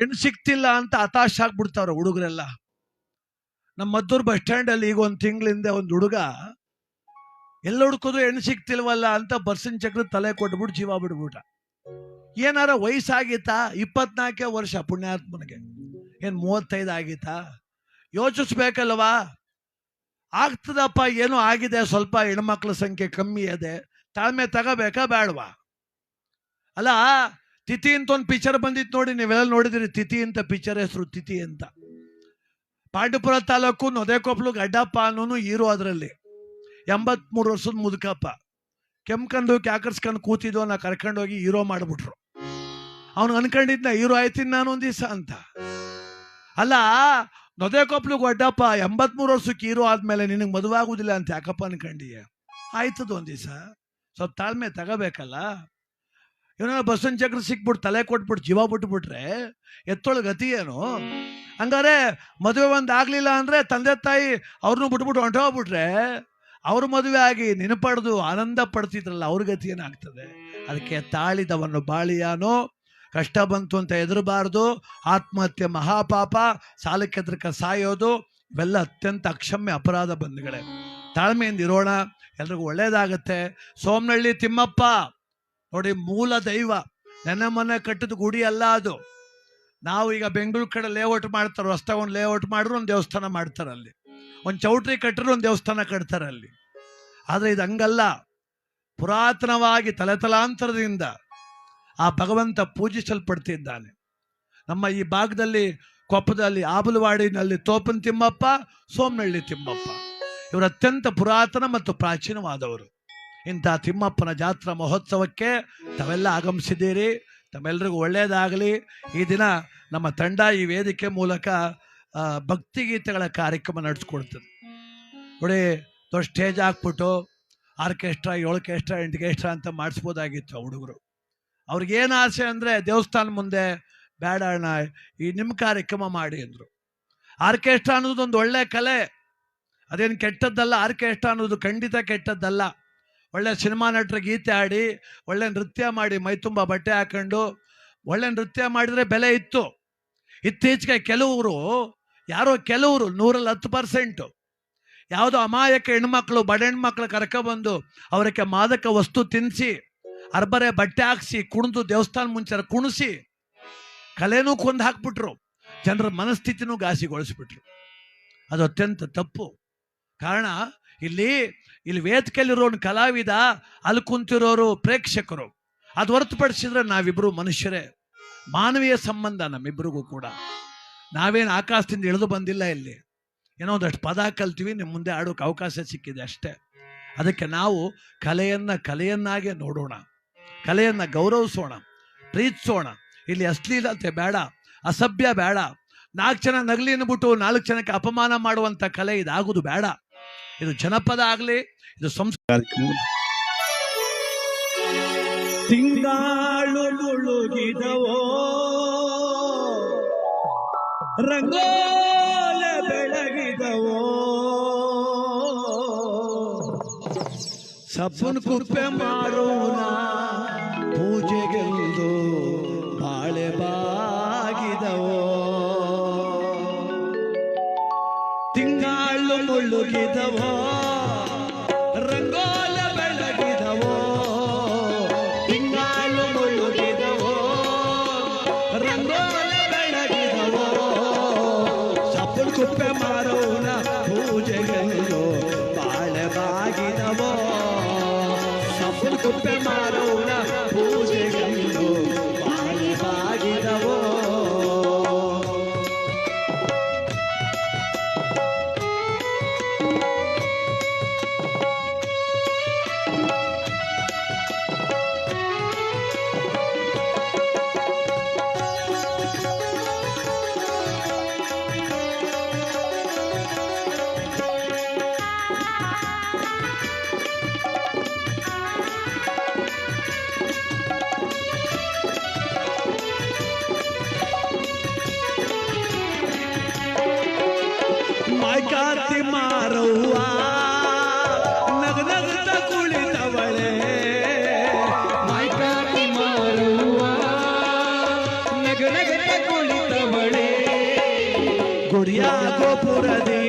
ಹೆಣ್ಣು ಸಿಕ್ತಿಲ್ಲ ಅಂತ ಹತಾಶ ಆಗ್ಬಿಡ್ತಾವ್ರೆ ಹುಡುಗರೆಲ್ಲ. ನಮ್ಮ ಮದ್ದೂರು ಬಸ್ ಸ್ಟ್ಯಾಂಡ್ ಅಲ್ಲಿ ಈಗ ಒಂದು ತಿಂಗಳಿಂದ ಒಂದು ಹುಡುಗ, ಎಲ್ಲ ಹುಡುಕಿದ್ರು ಹೆಣ್ಣು ಸಿಕ್ತಿಲ್ವಲ್ಲ ಅಂತ ಬರ್ಸಿನ ಚಕ್ರ ತಲೆ ಕೊಟ್ಬಿಟ್ಟು ಜೀವ ಬಿಡ್ಬಿಟ ಏನಾರ ವಯಸ್ಸಾಗಿತ್ತಾ? ಇಪ್ಪತ್ನಾಲ್ಕೇ ವರ್ಷ ಪುಣ್ಯಾತ್ಮನಿಗೆ. ಏನು ಮೂವತ್ತೈದು ಆಗಿತ್ತಾ? ಯೋಚಿಸ್ಬೇಕಲ್ವಾ? ಆಗ್ತದಪ್ಪ, ಏನೋ ಆಗಿದೆ, ಸ್ವಲ್ಪ ಹೆಣ್ಮಕ್ಳ ಸಂಖ್ಯೆ ಕಮ್ಮಿ ಇದೆ. ತಾಳ್ಮೆ ತಗೋಬೇಕಾ ಬೇಡವಾ? ಅಲ್ಲ ತಿಥಿ ಅಂತ ಒಂದು ಪಿಕ್ಚರ್ ಬಂದಿತ್ತು ನೋಡಿ, ನೀವೆಲ್ಲ ನೋಡಿದಿರಿ, ತಿಥಿ ಅಂತ ಪಿಕ್ಚರ್ ಹೆಸರು ತಿಥಿ ಅಂತ. ಪಾಂಡವಪುರ ತಾಲೂಕು ನೊದೇಕೊಪ್ಲು ಗಡ್ಡಪ್ಪ ಅನ್ನೋನು ಹೀರೋ ಅದರಲ್ಲಿ. ಎಂಬತ್ಮೂರು ವರ್ಷದ ಮುದುಕಪ್ಪ. ಕೆಮ್ಕಂಡು, ಕ್ಯಾಕರ್ಸ್ಕೊಂಡು ಕೂತಿದ್ವು ನಾ ಕರ್ಕೊಂಡೋಗಿ ಹೀರೋ ಮಾಡ್ಬಿಟ್ರು. ಅವನು ಅನ್ಕೊಂಡಿದ್ನ, ಹೀರೋ ಆಯ್ತೀನಿ ನಾನು ಒಂದ್ ದಿವಸ ಅಂತ. ಅಲ್ಲ, ನೊದೇಕೊಪ್ಲು ಗಡ್ಡಪ್ಪ ಎಂಬತ್ಮೂರು ವರ್ಷಕ್ಕೆ ಹೀರೋ ಆದ್ಮೇಲೆ ನಿನಗೆ ಮದುವೆ ಆಗುದಿಲ್ಲ ಅಂತ ಯಾಕಪ್ಪ ಅನ್ಕಂಡೀಯ? ಆಯ್ತದ ಒಂದ್ ದಿವಸ? ಸ್ವಲ್ಪ ತಾಳ್ಮೆ ತಗೋಬೇಕಲ್ಲ? ಇವನ ಬಸವನ ಚಕ್ರ ಸಿಕ್ಬಿಟ್ಟು ತಲೆ ಕೊಟ್ಬಿಟ್ಟು ಜೀವ ಬಿಟ್ಬಿಟ್ರೆ ಎತ್ತೊಳ ಗತಿ ಏನು? ಹಂಗಾರೆ ಮದುವೆ ಒಂದು ಆಗಲಿಲ್ಲ ಅಂದ್ರೆ ತಂದೆ ತಾಯಿ ಅವ್ರನ್ನೂ ಬಿಟ್ಬಿಟ್ಟು ಹೊಂಟೋಗ್ಬಿಟ್ರೆ ಅವ್ರ ಮದುವೆ ಆಗಿ ನೆನಪಡ್ದು ಆನಂದ ಪಡ್ತಿದ್ರಲ್ಲ, ಅವ್ರ ಗತಿ ಏನಾಗ್ತದೆ? ಅದಕ್ಕೆ ತಾಳಿದವನು ಬಾಳಿಯಾನೋ, ಕಷ್ಟ ಬಂತು ಅಂತ ಎದುರಬಾರ್ದು ಆತ್ಮಹತ್ಯೆ ಮಹಾಪಾಪ ಸಾಲಕ್ಕೆದ್ರಕ ಸಾಯೋದು, ಇವೆಲ್ಲ ಅತ್ಯಂತ ಅಕ್ಷಮ್ಯ ಅಪರಾಧ ಬಂಧುಗಳೇ. ತಾಳ್ಮೆಯಿಂದ ಇರೋಣ, ಎಲ್ರಿಗೂ ಒಳ್ಳೇದಾಗತ್ತೆ. ಸೋಮನಹಳ್ಳಿ ತಿಮ್ಮಪ್ಪ! ನೋಡಿ, ಮೂಲ ದೈವ ನೆನೆ ಮನೆ ಕಟ್ಟಿದ ಗುಡಿ ಅಲ್ಲ ಅದು. ನಾವು ಈಗ ಬೆಂಗಳೂರು ಕಡೆ ಲೇಔಟ್ ಮಾಡ್ತಾರೆ ರಸ್ತೆ ಒಂದು ಲೇಔಟ್ ಮಾಡಿದ್ರು ಒಂದು ದೇವಸ್ಥಾನ ಮಾಡ್ತಾರೆ ಅಲ್ಲಿ. ಒಂದು ಚೌಟ್ರಿ ಕಟ್ಟಿದ್ರು ಒಂದು ದೇವಸ್ಥಾನ ಕಟ್ತಾರೆ ಅಲ್ಲಿ. ಆದರೆ ಇದು ಹಂಗಲ್ಲ. ಪುರಾತನವಾಗಿ ತಲೆತಲಾಂತರದಿಂದ ಆ ಭಗವಂತ ಪೂಜಿಸಲ್ಪಡ್ತಿದ್ದಾನೆ. ನಮ್ಮ ಈ ಭಾಗದಲ್ಲಿ ಕೊಪ್ಪದಲ್ಲಿ ಆಬಲವಾಡಿನಲ್ಲಿ ತೋಪನ್ ತಿಮ್ಮಪ್ಪ ಸೋಮನಹಳ್ಳಿ ತಿಮ್ಮಪ್ಪ. ಇವರು ಅತ್ಯಂತ ಪುರಾತನ ಮತ್ತು ಪ್ರಾಚೀನವಾದವರು. ಇಂಥ ತಿಮ್ಮಪ್ಪನ ಜಾತ್ರಾ ಮಹೋತ್ಸವಕ್ಕೆ ತಾವೆಲ್ಲ ಆಗಮಿಸಿದ್ದೀರಿ. ತಮ್ಮೆಲ್ಲರಿಗೂ ಒಳ್ಳೆಯದಾಗಲಿ ಈ ದಿನ ನಮ್ಮ ತಂಡ ಈ ವೇದಿಕೆ ಮೂಲಕ ಭಕ್ತಿಗೀತೆಗಳ ಕಾರ್ಯಕ್ರಮ ನಡೆಸ್ಕೊಡ್ತದೆ. ನೋಡಿ, ದೊಡ್ಡ ಸ್ಟೇಜ್ ಹಾಕ್ಬಿಟ್ಟು ಆರ್ಕೆಸ್ಟ್ರಾ, ಏಳ್ಕೆಸ್ಟ್ರಾ, ಎಂಟ್ಗೆಸ್ಟ್ರಾ ಅಂತ ಮಾಡಿಸ್ಬೋದಾಗಿತ್ತು ಹುಡುಗರು. ಅವ್ರಿಗೇನು ಆಸೆ ಅಂದರೆ ದೇವಸ್ಥಾನ ಮುಂದೆ ಬೇಡ ಅಣ್ಣ, ಈ ನಿಮ್ಮ ಕಾರ್ಯಕ್ರಮ ಮಾಡಿ ಅಂದರು. ಆರ್ಕೆಸ್ಟ್ರಾ ಅನ್ನೋದು ಒಂದು ಒಳ್ಳೆ ಕಲೆ. ಅದೇನು ಕೆಟ್ಟದ್ದಲ್ಲ, ಆರ್ಕೆಸ್ಟ್ರಾ ಅನ್ನೋದು ಖಂಡಿತ ಕೆಟ್ಟದ್ದಲ್ಲ. ಒಳ್ಳೆ ಸಿನಿಮಾ ನಟರ ಗೀತೆ ಆಡಿ, ಒಳ್ಳೆ ನೃತ್ಯ ಮಾಡಿ ಮೈ ತುಂಬ ಬಟ್ಟೆ ಹಾಕೊಂಡು, ಒಳ್ಳೆ ನೃತ್ಯ ಮಾಡಿದರೆ ಬೆಲೆ ಇತ್ತು. ಇತ್ತೀಚೆಗೆ ಕೆಲವರು, ಯಾರೋ ಕೆಲವರು ನೂರಲ್ಲಿ ಹತ್ತು ಪರ್ಸೆಂಟು. ಯಾವುದೋ ಅಮಾಯಕ ಹೆಣ್ಮಕ್ಳು, ಬಡ ಹೆಣ್ಮಕ್ಳು ಕರ್ಕೊಬಂದು ಅವರಿಗೆ ಮಾದಕ ವಸ್ತು ತಿನ್ನಿಸಿ ಅರ್ಬರೆ ಬಟ್ಟೆ ಹಾಕ್ಸಿ, ಕುಣಿದು ದೇವಸ್ಥಾನ ಮುಂಚೆ ಕುಣಿಸಿ, ಕಲೆನೂ ಕೊಂದು ಹಾಕ್ಬಿಟ್ರು. ಜನರ ಮನಸ್ಥಿತಿನೂ ಘಾಸಿಗೊಳಿಸ್ಬಿಟ್ರು. ಅದು ಅತ್ಯಂತ ತಪ್ಪು. ಕಾರಣ ಇಲ್ಲಿ ಇಲ್ಲಿ ವೇದಿಕೆಯಲ್ಲಿರೋನ್ ಕಲಾವಿದ, ಅಲ್ಲಿ ಕುಂತಿರೋರು ಪ್ರೇಕ್ಷಕರು. ಅದು ಹೊರತುಪಡಿಸಿದ್ರೆ ನಾವಿಬ್ರು ಮನುಷ್ಯರೇ. ಮಾನವೀಯ ಸಂಬಂಧ ನಮ್ಮಿಬ್ಬರಿಗೂ ಕೂಡ. ನಾವೇನು ಆಕಾಶದಿಂದ ಇಳಿದು ಬಂದಿಲ್ಲ ಇಲ್ಲಿ. ಏನೋ ಒಂದಷ್ಟು ಪದ ಕಲ್ತೀವಿ ನಿಮ್ಮ ಮುಂದೆ ಆಡೋಕೆ ಅವಕಾಶ ಸಿಕ್ಕಿದೆ ಅಷ್ಟೇ. ಅದಕ್ಕೆ ನಾವು ಕಲೆಯನ್ನ ಕಲೆಯನ್ನಾಗೆ ನೋಡೋಣ. ಕಲೆಯನ್ನ ಗೌರವಿಸೋಣ, ಪ್ರೀತಿಸೋಣ. ಇಲ್ಲಿ ಅಶ್ಲೀಲತೆ ಬೇಡ, ಅಸಭ್ಯ ಬೇಡ. ನಾಲ್ಕು ಜನ ನಗಲಿ ಬಿಟ್ಟು ನಾಲ್ಕು ಜನಕ್ಕೆ ಅಪಮಾನ ಮಾಡುವಂಥ ಕಲೆ ಇದಾಗೋದು ಬೇಡ. ಇದು ಜನಪದ ಆಗಲಿ ಇದು ಸಂಸ್ಕಾರ ತಿಂಗಾಳು ಮುಳುಗಿದವೋ? ರಂಗೋಲ ಬೆಳಗಿದವೋ? ಸಪ್ಪನ್ ಕುಪ್ಪೆ ಮಾರೋಣ ಪೂಜೆಗೆಂದು ಮುಳುಗಿದವೋ ರಂಗೋಲ ಬೆಳಗಿದವೋ? ತಿಂಗಾಳು ಮುಳುಗಿದವೋ ರಂಗೋಲ ಬೆಳಗಿದವೋ? ಸಪ್ಪನ್ ಕುಪ್ಪೆ ಮಾರೋಣ ಪೂಜೆಗೆಂದು ಬಾಳೆ ಬಾಗಿದವೋ? ಸಪ್ಪನ್ ಕುಪ್ಪೆ ಮಾರೋಣ ಕಾತಿ ಮಾರವ್ವ. ನಗನಗತ ಕುಳಿತವಳೆ. ಕಾತಿ ಮಾರವ್ವ. ನಗನಗತ ಕುಳಿತವಳೆ. ಗುಡಿಯ ಗೋಪುರದೇ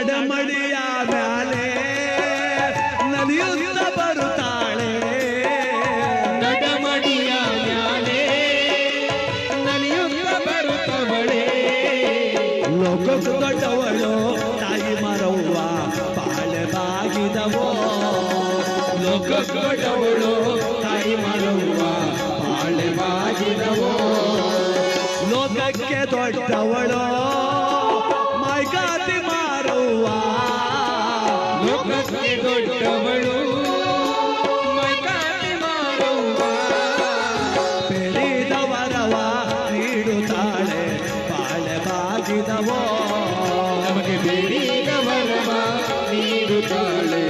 ನಡಮಡಿಯ ಮ್ಯಾಲೆ ನಲಿಯುತ್ತ ಬರುತ್ತಾಳೆ. ನಡಮಡಿಯ ಮ್ಯಾಲೆ ನಲಿಯುತ್ತ ಬರುತ್ತವಳೆ ಲೋಕ ದೊಡ್ಡವಳು ತಾಯಿ ಮರವ್ವ ಬಾಳೆ ಬಾಗಿದವೋ. ಲೋಕ ದೊಡ್ಡವಳು ತಾಯಿ ಮರವ್ವ ಬಾಳೆ ಬಾಗಿದವೋ. ಲೋಕಕ್ಕೆ ದೊಡ್ಡವಳೋ ಬರುತ್ತಾಳೆ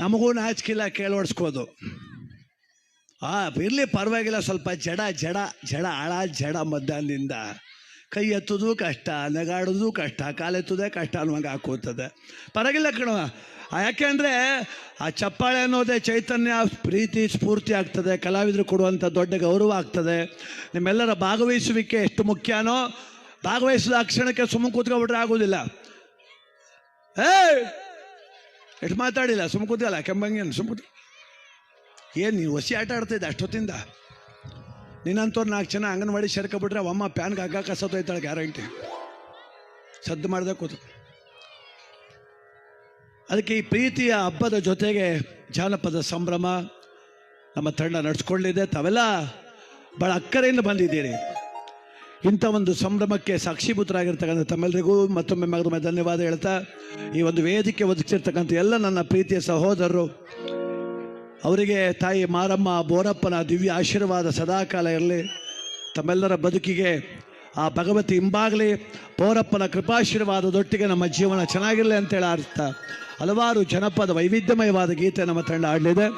ನಮಗೂ ನಾಚಿಕಿಲ್ಲ ಕೇಳೋಡ್ಸ್ಕೋದು. ಆ, ಇರಲಿ ಪರವಾಗಿಲ್ಲ, ಸ್ವಲ್ಪ ಜಡ ಜಡ ಜಡ, ಆಳ, ಜಡ ಮಧ್ಯಾಹ್ನದಿಂದ ಕೈ ಎತ್ತೋದು ಕಷ್ಟ, ನಗಾಡೋದು ಕಷ್ಟ ಕಾಲೆತ್ತೋದೇ ಕಷ್ಟ ಅನ್ನುವಂಗೆ ಹಾಕೋತದೆ ಪರವಾಗಿಲ್ಲ ಕಣ ಯಾಕೆಂದರೆ ಆ ಚಪ್ಪಾಳೆ ಅನ್ನೋದೇ ಚೈತನ್ಯ, ಪ್ರೀತಿ, ಸ್ಫೂರ್ತಿ ಆಗ್ತದೆ. ಕಲಾವಿದರು ಕೊಡುವಂಥ ದೊಡ್ಡ ಗೌರವ ಆಗ್ತದೆ. ನಿಮ್ಮೆಲ್ಲರ ಭಾಗವಹಿಸುವಿಕೆ ಎಷ್ಟು ಮುಖ್ಯನೋ, ಭಾಗವಹಿಸಿದ ಕ್ಷಣಕ್ಕೆ ಸುಮ್ಮನೆ ಕೂತ್ಕೊಬಿಟ್ರೆ ಆಗೋದಿಲ್ಲ. ಏ ಎಷ್ಟು ಮಾತಾಡಿಲ್ಲ? ಸುಮ್ಮ ಕೂತಿಲ್ಲ ಕೆಂಬಂಗೇನು ಸುಮ್ಮ ಕೂತಿ ಏನು ನೀನು ಹೊಸಿ ಆಟ ಆಡ್ತಿದ್ದೆ ಅಷ್ಟೊತ್ತಿಂದ? ನಿನ್ನಂತವ್ರು ನಾಲ್ಕು ಜನ ಅಂಗನವಾಡಿ ಸೇರ್ಕೊಬಿಟ್ರೆ ಅಮ್ಮ ಪ್ಯಾನ್ಗೆ ಹಗ್ಗ ಕಸೋತೈತಾಳೆ ಗ್ಯಾರಂಟಿ. ಸದ್ದು ಮಾಡ್ದೆ ಕೂತು ಅದಕ್ಕೆ ಈ ಪ್ರೀತಿಯ ಹಬ್ಬದ ಜೊತೆಗೆ ಜಾನಪದ ಸಂಭ್ರಮ ನಮ್ಮ ತಂಡ ನಡೆಸ್ಕೊಳ್ಳಿದೆ ತಾವೆಲ್ಲ ಭಾಳ ಅಕ್ಕರೆಯಿಂದ ಬಂದಿದ್ದೀರಿ. ಇಂಥ ಒಂದು ಸಂಭ್ರಮಕ್ಕೆ ಸಾಕ್ಷೀಭೂತರಾಗಿರ್ತಕ್ಕಂಥ ತಮ್ಮೆಲ್ಲರಿಗೂ ಮತ್ತೊಮ್ಮೆ ಮಗದೊಮ್ಮೆ ಧನ್ಯವಾದ ಹೇಳ್ತಾ, ಈ ಒಂದು ವೇದಿಕೆ ಒದಗಿಸಿರ್ತಕ್ಕಂಥ ಎಲ್ಲ ನನ್ನ ಪ್ರೀತಿಯ ಸಹೋದರರು, ಅವರಿಗೆ ತಾಯಿ ಮಾರಮ್ಮ ಬೋರಪ್ಪನ ದಿವ್ಯ ಆಶೀರ್ವಾದ ಸದಾಕಾಲ ಇರಲಿ. ತಮ್ಮೆಲ್ಲರ ಬದುಕಿಗೆ ಆ ಭಗವತಿ ಹಿಂಬಾಗಲಿ, ಬೋರಪ್ಪನ ಕೃಪಾಶೀರ್ವಾದದೊಟ್ಟಿಗೆ ನಮ್ಮ ಜೀವನ ಚೆನ್ನಾಗಿರಲಿ ಅಂತೇಳಿ ಅರ್ಥ ಹಲವಾರು ಜನಪದ ವೈವಿಧ್ಯಮಯವಾದ ಗೀತೆ ನಮ್ಮ ತಂಡ ಆಡಲಿದೆ